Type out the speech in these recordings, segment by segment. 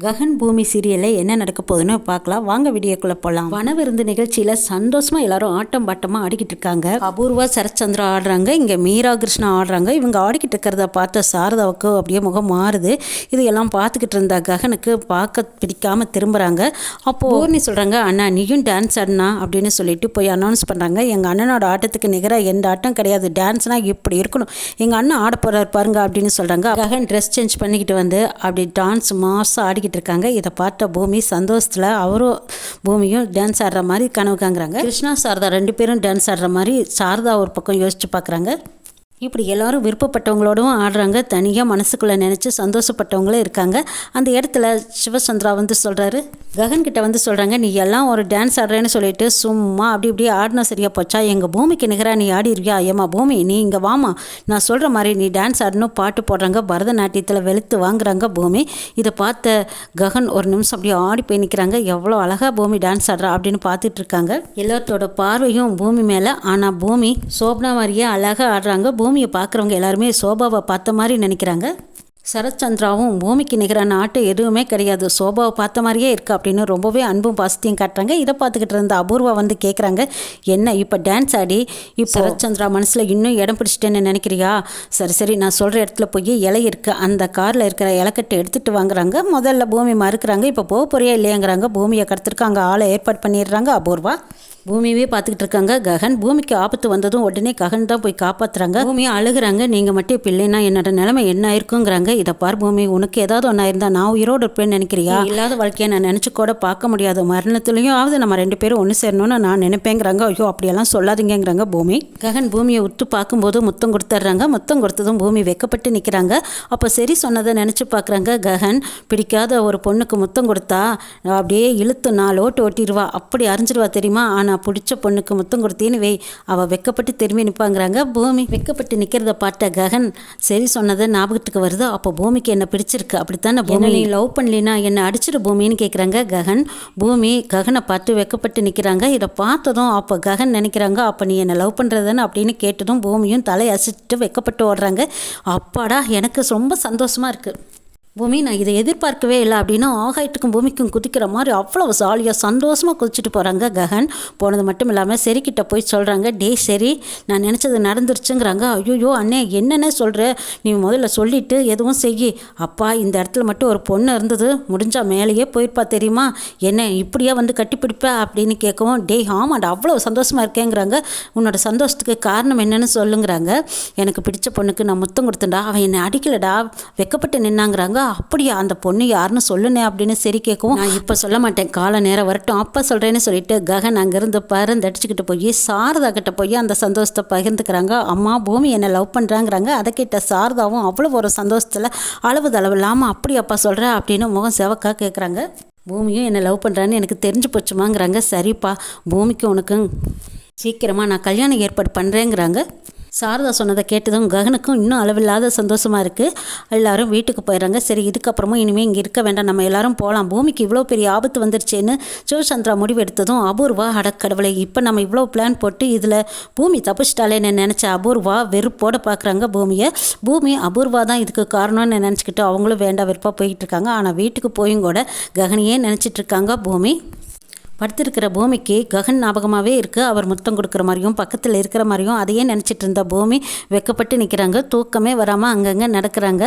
ககன் பூமி சீரியலில் என்ன நடக்க போகுதுன்னு பார்க்கலாம். வாங்க வீடியோக்குள்ளே போகலாம் வனவிருந்து நிகழ்ச்சியில் சந்தோஷமாக எல்லாரும் ஆட்டம் பாட்டமாக ஆடிக்கிட்டு இருக்காங்க. அபூர்வா சரச்சந்திரா ஆடுறாங்க. இங்கே மீரா கிருஷ்ணா ஆடுறாங்க. இவங்க ஆடிக்கிட்டு இருக்கிறத பார்த்த சாரதாவுக்கு அப்படியே முகம் மாறுது. இது எல்லாம் பார்த்துக்கிட்டு இருந்த ககனுக்கு பார்க்க பிடிக்காமல் திரும்புகிறாங்க அப்போது பூர்ணி சொல்கிறாங்க அண்ணா நீயும் டான்ஸ் ஆடினா அப்படின்னு சொல்லிட்டு போய் அனௌன்ஸ் பண்ணுறாங்க எங்கள் அண்ணனோட ஆட்டத்துக்கு நிகராக எந்த ஆட்டம் கிடையாது. டான்ஸ்னால் இப்படி இருக்கணும். எங்கள் அண்ணன் ஆட போகிறார் பாருங்க அப்படின்னு சொல்கிறாங்க ககன் ட்ரெஸ் சேஞ்ச் பண்ணிக்கிட்டு வந்து அப்படி டான்ஸ் மாதம் ஆடிக்கிட்டு இருக்காங்க இதை பார்த்த பூமி சந்தோஷத்தில் அவரும் பூமியும் டான்ஸ் ஆடுற மாதிரி கனவு காங்குறாங்க கிருஷ்ணா சாரதா ரெண்டு பேரும் டான்ஸ் ஆடுற மாதிரி சாரதா ஒரு பக்கம் யோசிச்சு பார்க்குறாங்க. இப்படி எல்லாரும் விருப்பப்பட்டவங்களோடும் ஆடுறாங்க. தனியாக மனசுக்குள்ளே நினச்சி சந்தோஷப்பட்டவங்களும் இருக்காங்க. அந்த இடத்துல சிவசந்திரா வந்து சொல்கிறாரு ககன்கிட்ட வந்து சொல்கிறாங்க நீ எல்லாம் ஒரு டான்ஸ் ஆடுறேன்னு சொல்லிட்டு சும்மா அப்படி இப்படி ஆடினா சரியா போச்சா? எங்கள் பூமிக்கு நிகராக நீ ஆடிருவியா ஏம்மா பூமி நீ இங்கே வாமா நான் சொல்கிற மாதிரி நீ டான்ஸ் ஆடணும் பாட்டு போடுறாங்க பரதநாட்டியத்தில் வெளுத்து வாங்குறாங்க பூமி. இதை பார்த்த ககன் ஒரு நிமிஷம் அப்படியே ஆடி போய் நிற்கிறாங்க எவ்வளோ அழகாக பூமி டான்ஸ் ஆடுறா அப்படின்னு பார்த்துட்டு இருக்காங்க. எல்லாத்தோட பார்வையும் பூமி மேலே. ஆனால் பூமி சோப்னா மாதிரியே அழகாக ஆடுறாங்க. பூமி சௌமியை பார்க்குறவங்க எல்லாருமே சோபாவை பார்த்த மாதிரி நினைக்கிறாங்க. சரத்சந்திராவும் பூமிக்கு நிகரான ஆட்டம் எதுவுமே கிடையாது. சோபாவை பார்த்த மாதிரியே இருக்கு அப்படின்னு ரொம்பவே அன்பும் பாசத்தையும் காட்டுறாங்க. இதை பார்த்துக்கிட்டு இருந்த அபூர்வா வந்து கேட்குறாங்க என்ன இப்போ டான்ஸ் ஆடி? இப்போ சரத்சந்திரா மனசில் இன்னும் இடம் பிடிச்சிட்டேன்னு நினைக்கிறியா? சரி சரி நான் சொல்கிற இடத்துல போய் இலை இருக்கு. அந்த காரில் இருக்கிற இலக்கட்டை எடுத்துகிட்டு வாங்குறாங்க. முதல்ல பூமி மறுக்கிறாங்க. இப்போ போக போறியா இல்லையாங்கிறாங்க. பூமியை கடத்திருக்கு அங்கே ஆளை ஏற்பாடு பண்ணிடுறாங்க அபூர்வா. பூமியவே பார்த்துக்கிட்டு இருக்காங்க. ககன் பூமிக்கு ஆபத்து வந்ததும் உடனே ககன் தான் போய் காப்பாத்துறாங்க. பூமியை அழுகுறாங்க. நீங்கள் மட்டும் இப்போ இல்லைன்னா என்னோட நிலைமை என்ன ஆயிருக்குங்கிறாங்க இதை பார் பூமி உனக்கு ஏதாவது ஒன்றா இருந்தால் நான் உயிரோடு இருப்பேன்னு நினைக்கிறியா? இல்லாத வாழ்க்கையை நான் நினச்சி கூட பார்க்க முடியாது. மரணத்துலையும் ஆகுது நம்ம ரெண்டு பேரும் ஒன்று சேரணும்னு நான் நினைப்பேங்கிறாங்க. ஐயோ அப்படியெல்லாம் சொல்லாதீங்கிறாங்க பூமி. ககன் பூமியை உத்து பார்க்கும்போது முத்தம் கொடுத்துட்றாங்க. முத்தம் கொடுத்ததும் பூமி வெக்கப்பட்டு நிற்கிறாங்க அப்போ சரி சொன்னதை நினச்சி பார்க்குறாங்க ககன். பிடிக்காத ஒரு பொண்ணுக்கு முத்தம் கொடுத்தா அப்படியே இழுத்து நாலு ஓட்டு ஓட்டிடுவா அப்படி அறிஞ்சிருவா தெரியுமா? ஆனால் பிடிச்ச பொண்ணுக்கு முத்தம் கொடுத்தேன்னு வை. அவள் வெக்கப்பட்டு திரும்பி நிற்பாங்கிறாங்க பூமி. வெக்கப்பட்டு நிற்கிறத பார்த்த ககன் சரி சொன்னது ஞாபகத்துக்கு வருது. அப்போ பூமிக்கு என்ன பிடிச்சிருக்கு அப்படித்தானே பூமி? நீ லவ் பண்ணலினா என்னை அடிச்சிரு பூமின்னு கேட்குறாங்க ககன். பூமி ககனை பார்த்து வெக்கப்பட்டு நிற்கிறாங்க இதை பார்த்ததும் அப்போ ககன் நினைக்கிறாங்க அப்போ நீ என்னை லவ் பண்ணுறதுன்னு அப்படின்னு கேட்டதும் பூமியும் தலை அசிட்டு வெக்கப்பட்டு ஓடுறாங்க. அப்பாடா எனக்கு ரொம்ப சந்தோஷமாக இருக்குது பூமி நான் இதை எதிர்பார்க்கவே இல்லை அப்படின்னா ஆகாயத்துக்கும் பூமிக்கும் குதிக்கிற மாதிரி அவ்வளோ ஜாலியாக சந்தோஷமாக குதிச்சுட்டு போகிறாங்க ககன். போனது மட்டும் இல்லாமல் சரிக்கிட்ட போய் சொல்கிறாங்க டே சரி நான் நினச்சது நடந்துருச்சுங்கிறாங்க. ஐயோ அண்ணே என்னென்ன சொல்கிற நீ முதல்ல சொல்லிட்டு எதுவும் செய்யி. அப்பா இந்த இடத்துல மட்டும் ஒரு பொண்ணு இருந்தது முடிஞ்சால் மேலேயே போயிருப்பா தெரியுமா? என்ன இப்படியே வந்து கட்டிப்பிடிப்ப? அப்படின்னு கேட்கவும் டேய் ஆமாடா அவ்வளோ சந்தோஷமாக இருக்கேங்கிறாங்க. உன்னோட சந்தோஷத்துக்கு காரணம் என்னென்னு சொல்லுங்கிறாங்க. எனக்கு பிடிச்ச பொண்ணுக்கு நான் முத்தம் கொடுத்தேன்டா. அவன் என்னை அடிக்கலடா வெக்கப்பட்டு நின்னாங்கிறாங்க. அப்படியா அந்த பொண்ணு யாருன்னு சொல்லுனே அப்படின்னு சரி கேட்கவும் நான் இப்போ சொல்ல மாட்டேன். கால நேரம் வரட்டும். அப்போ சொல்கிறேன்னு சொல்லிட்டு ககன் அங்கேருந்து பறந்து அடிச்சுக்கிட்டு போய் சாரதா கிட்ட போய் அந்த சந்தோஷத்தை பகிர்ந்துக்கிறாங்க. அம்மா பூமி என்னை லவ் பண்ணுறாங்கிறாங்க அதை கேட்ட சாரதாவும் அவ்வளோ ஒரு சந்தோஷத்தில் அளவு தளவு இல்லாமல் அப்படி அப்பா சொல்கிற அப்படின்னு முகம் செவக்கா கேட்குறாங்க. பூமியும் என்னை லவ் பண்ணுறான்னு எனக்கு தெரிஞ்சு போச்சுமாங்கிறாங்க. சரிப்பா பூமிக்கு உனக்கு சீக்கிரமாக நான் கல்யாணம் ஏற்பாடு பண்ணுறேங்கிறாங்க சாரதா சொன்னதை கேட்டதும் ககனுக்கும் இன்னும் அளவில்லாத சந்தோஷமாக இருக்குது எல்லாரும் வீட்டுக்கு போயிடுறாங்க சரி இதுக்கப்புறமும் இனிமேல் இங்கே இருக்க வேண்டாம். நம்ம எல்லாரும் போகலாம் பூமிக்கு இவ்வளோ பெரிய ஆபத்து வந்துருச்சேன்னு சிவசந்திரா முடிவு எடுத்ததும் அபூர்வா அடக்கடவுளை இப்போ நம்ம இவ்வளோ பிளான் போட்டு இதில் பூமி தப்பிச்சிட்டாலேன்னு நினச்ச அபூர்வா வெறுப்போட பார்க்குறாங்க பூமியை. பூமி அபூர்வா தான் இதுக்கு காரணம்னு நினச்சிக்கிட்டு அவங்களும் வேண்டாம் வெறுப்பாக போய்கிட்டு இருக்காங்க. ஆனால் வீட்டுக்கு போயும் கூட ககனையே நினச்சிட்டு இருக்காங்க பூமி. படுத்திருக்கிற பூமிக்கு ககன் ஞாபகமாகவே இருக்குது அவர் முத்தம் கொடுக்குற மாதிரியும் பக்கத்தில் இருக்கிற மாதிரியும் அதையே நினச்சிட்டு இருந்த பூமி வெக்கப்பட்டு நிற்கிறாங்க தூக்கமே வராமல் அங்கங்கே நடக்கிறாங்க.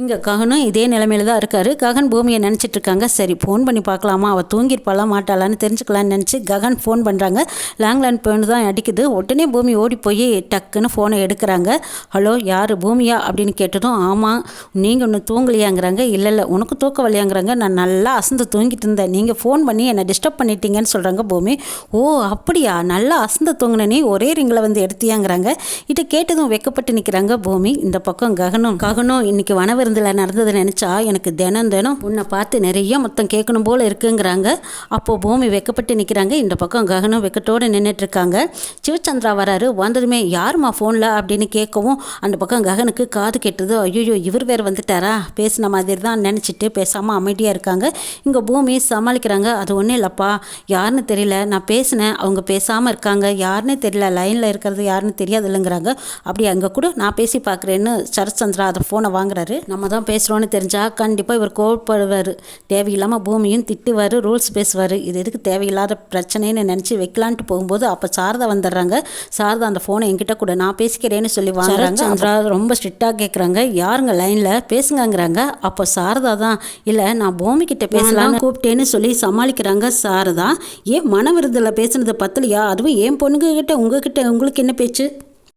இங்கே ககனும் இதே நிலைமையில தான் இருக்கார். ககன் பூமியை நினச்சிட்டு இருக்காங்க. சரி ஃபோன் பண்ணி பார்க்கலாமா? அவள் தூங்கிருப்பாளா மாட்டாளான்னு தெரிஞ்சுக்கலான்னு நினச்சி ககன் ஃபோன் பண்ணுறாங்க லேண்ட்லைன் ஃபோன் தான் அடிக்குது. உடனே பூமி ஓடி போய் டக்குன்னு ஃபோனை எடுக்கிறாங்க. ஹலோ யார்? பூமியா? அப்படின்னு கேட்டதும் ஆமாம் நீங்கள் ஒன்று தூங்கலையாங்கிறாங்க. இல்லை இல்லை உனக்கு தூக்க வழியாங்கிறாங்க நான் நல்லா அசந்து தூங்கிட்டு இருந்தேன். நீங்கள் ஃபோன் பண்ணி என்னை டிஸ்டர்ப் பண்ணிட்டீங்கன்னு சொல்கிறாங்க பூமி. ஓ அப்படியா? நல்லா அசந்து தூங்கினே ஒரே ரிங்கில் வந்து எடுத்தியாங்கிறாங்க. இதை கேட்டதும் வெக்கப்பட்டு நிற்கிறாங்க பூமி. இந்த பக்கம் ககனும் ககனும் இன்னைக்கு வனவ விருந்தில் நடந்ததை நினச்சா எனக்கு தினம் தினம் உன்னை பார்த்து நிறைய மொத்தம் கேட்கணும் போல் இருக்குங்கிறாங்க. அப்போது பூமி வெக்கப்பட்டு நிற்கிறாங்க இந்த பக்கம் ககனும் வெக்கத்தோடு நின்றுட்டு இருக்காங்க. சிவச்சந்திரா வராரு. வந்ததுமே யாருமா ஃபோனில் அப்படின்னு கேட்கவும் அந்த பக்கம் ககனுக்கு காது கேட்டது ஐயோ இவர் வேறு வந்துட்டாரா? பேசின மாதிரி தான் நினச்சிட்டு பேசாமல் அமைதியாக இருக்காங்க. இங்கே பூமி சமாளிக்கிறாங்க. அது ஒன்றும் இல்லைப்பா. யாருன்னு தெரியல. நான் பேசினேன். அவங்க பேசாமல் இருக்காங்க. யாருன்னே தெரியல. லைனில் இருக்கிறது யாருன்னு தெரியாது இல்லைங்கிறாங்க அப்படி அங்கே கூட. நான் பேசி பார்க்குறேன்னு சரத்சந்திரா அதை ஃபோனை வாங்குறாரு. நம்ம தான் பேசுகிறோன்னு தெரிஞ்சா கண்டிப்பாக இவர் கோவப்படுவார். தேவையில்லாமல் பூமியும் திட்டுவார் ரூல்ஸ் பேசுவார். இது எதுக்கு தேவையில்லாத பிரச்சனைன்னு நினச்சி வைக்கலான்ட்டு போகும்போது அப்போ சாரதா வந்துடுறாங்க. சாரதா அந்த ஃபோனை என்கிட்ட கூட நான் பேசிக்கிறேன்னு சொல்லி வாங்குறாங்க. சந்திரா ரொம்ப ஸ்ட்ரிக்டாக கேட்குறாங்க யாருங்க லைனில் பேசுங்கங்கிறாங்க. அப்போ சாரதா தான் இல்லை நான் பூமி கிட்ட பேசலாம் கூப்பிட்டேன்னு சொல்லி சமாளிக்கிறாங்க சாரதா. ஏன் மனவிருந்தில் பேசுனது பத்தலையா? அதுவும் ஏன் பொண்ணுங்க கிட்ட உங்ககிட்ட உங்களுக்கு என்ன பேச்சு?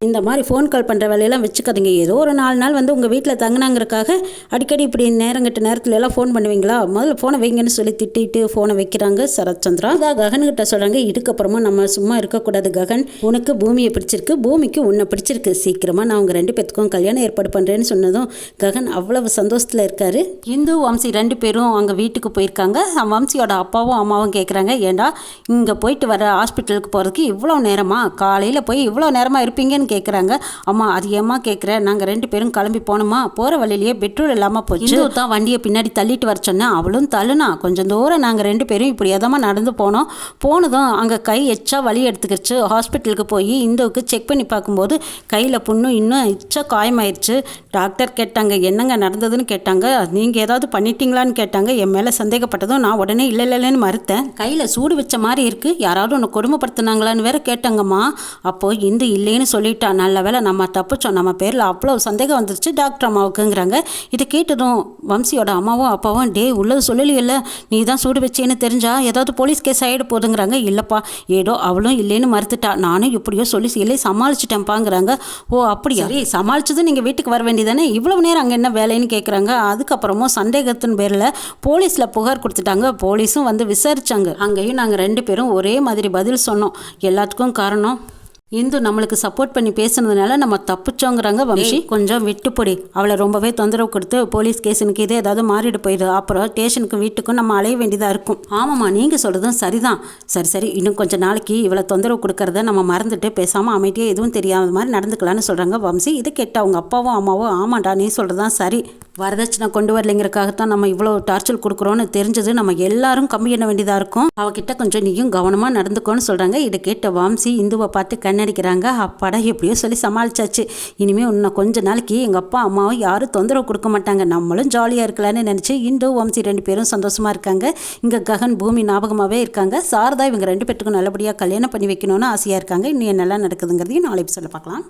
இந்த மாதிரி ஃபோன் கால் பண்ணுற வேலையெல்லாம் வச்சுக்காதீங்க. ஏதோ ஒரு நாலு நாள் வந்து உங்கள் வீட்டில் தங்கினாங்கிறக்காக அடிக்கடி இப்படி நேரங்கிட்ட நேரத்துல எல்லாம் ஃபோன் பண்ணுவீங்களா? முதல்ல ஃபோனை வைங்கன்னு சொல்லி திட்டிட்டு ஃபோனை வைக்கிறாங்க சரத்சந்திரா. அதான் ககன்கிட்ட சொல்கிறாங்க இதுக்கப்புறமா நம்ம சும்மா இருக்கக்கூடாது ககன். உனக்கு பூமியை பிடிச்சிருக்கு. பூமிக்கு உன்னை பிடிச்சிருக்கு. சீக்கிரமாக நான் உங்கள் ரெண்டு பேத்துக்கும் கல்யாணம் ஏற்பாடு பண்ணுறேன்னு சொன்னதும் ககன் அவ்வளவு சந்தோஷத்தில் இருக்காரு. இந்து வம்சி ரெண்டு பேரும் அங்கே வீட்டுக்கு போயிருக்காங்க. வம்சியோட அப்பாவும் அம்மாவும் கேட்குறாங்க ஏண்டா இங்கே போயிட்டு வர ஹாஸ்பிட்டலுக்கு போகிறதுக்கு இவ்வளோ நேரமா? காலையில் போய் இவ்வளோ நேரமாக இருப்பீங்கன்னு கேட்குறாங்க அம்மா அது ஏமா கேட்குறேன் நாங்கள் ரெண்டு பேரும் கிளம்பி போனோமா? போகிற வழியிலேயே பெட்ரோல் இல்லாமல் போச்சு. தான் வண்டியை பின்னாடி தள்ளிட்டு வர சொன்னேன் அவளும் தள்ளுனா. கொஞ்சம் தூரம் நாங்கள் ரெண்டு பேரும் இப்படி எதமாக நடந்து போனோம். போனதும் அங்கே கை எச்சா வலி எடுத்துக்கிச்சு ஹாஸ்பிட்டலுக்கு போய் இந்துவுக்கு செக் பண்ணி பார்க்கும்போது கையில் புண்ணும் இன்னும் எச்சா காயமாயிருச்சு. டாக்டர் கேட்டாங்க என்னங்க நடந்ததுன்னு கேட்டாங்க. நீங்கள் ஏதாவது பண்ணிட்டீங்களான்னு கேட்டாங்க. என் மேலே சந்தேகப்பட்டதும் நான் உடனே இல்லை இல்லைன்னு மறுத்தேன். கையில் சூடு வச்ச மாதிரி இருக்குது யாராவது உன்னை கொடுமைப்படுத்தினாங்களான்னு வேற கேட்டாங்கம்மா. அப்போது இந்து இல்லைன்னு சொல்லிட்டு நல்ல வேளை நம்ம தப்பிச்சோம். நம்ம பேரில் அவ்வளோ சந்தேகம் வந்துருச்சு. டாக்டர் அம்மாவுக்குங்கிறாங்க. இதை கேட்டதும் வம்சியோட அம்மாவும் அப்பாவும் டே உள்ளது சொல்லலையில்ல. நீ தான் சூடு வச்சேன்னு தெரிஞ்சா ஏதாவது போலீஸ் கேஸ் ஆகிட போதுங்கிறாங்க இல்லைப்பா. ஏதோ அவளும் இல்லைன்னு மறுத்துட்டா. நானும் இப்படியோ சொல்லி இல்லை சமாளிச்சிட்டேன்ப்பாங்கிறாங்க. ஓ அப்படியா? சரி சமாளிச்சதும் நீங்கள் வீட்டுக்கு வர வேண்டியதானே? இவ்வளவு நேரம் அங்கே என்ன வேலைன்னு கேட்குறாங்க அதுக்கப்புறமும் சந்தேகத்தின் பேரில் போலீஸில் புகார் கொடுத்துட்டாங்க. போலீஸும் வந்து விசாரிச்சாங்க. அங்கேயும் நாங்கள் ரெண்டு பேரும் ஒரே மாதிரி பதில் சொன்னோம். எல்லாத்துக்கும் காரணம் இந்து நம்மளுக்கு சப்போர்ட் பண்ணி பேசுனதுனால நம்ம தப்பிச்சோங்கிறாங்க வம்சி. கொஞ்சம் விட்டுப்பொடி அவளை ரொம்பவே தொந்தரவு கொடுத்து போலீஸ் கேஸுனுக்கு இதே ஏதாவது மாறிட்டு போயிடு அப்புறம் ஸ்டேஷனுக்கு வீட்டுக்கும் நம்ம அலைய வேண்டியதாக இருக்கும். ஆமாம்மா நீங்கள் சொல்கிறதும் சரிதான். சரி சரி இன்னும் கொஞ்சம் நாளைக்கு இவளை தொந்தரவு கொடுக்கறத நம்ம மறந்துட்டு பேசாமல் அமைதியாக எதுவும் தெரியாத மாதிரி நடந்துக்கலாம்னு சொல்கிறாங்க வம்சி. இது கேட்ட அவங்க அப்பாவும் அம்மாவும் ஆமாண்டா நீ சொல்கிறதான் சரி. வரதட்சணை கொண்டு வரலைங்கிறக்காகத்தான் நம்ம இவ்வளோ டார்ச்சர் கொடுக்குறோன்னு தெரிஞ்சது. நம்ம எல்லாரும் கம்மி பண்ண வேண்டியதாக இருக்கும். அவகிட்ட கொஞ்சம் நீயும் கவனமாக நடந்துக்கோன்னு சொல்கிறாங்க இதை கேட்ட வாம்சி இந்துவை பார்த்து கண்ணடிக்கிறாங்க. அப்பாடா எப்படியோ சொல்லி சமாளிச்சாச்சு. இனிமேல் இன்னும் கொஞ்ச நாளைக்கு எங்கள் அப்பா அம்மாவும் யாரும் தொந்தரவு கொடுக்க மாட்டாங்க. நம்மளும் ஜாலியாக இருக்கலான்னு நினச்சி இந்து வம்சி ரெண்டு பேரும் சந்தோஷமாக இருக்காங்க. இங்கே ககன் பூமி ஞாபகமாகவே இருக்காங்க. சாரதா இவங்க ரெண்டு பேர்த்துக்கும் நல்லபடியாக கல்யாணம் பண்ணி வைக்கணும்னு ஆசையாக இருக்காங்க. இன்னும் என்னெல்லாம் நடக்குதுங்கிறதையும் நாளைக்கு சொல்ல பார்க்கலாம்.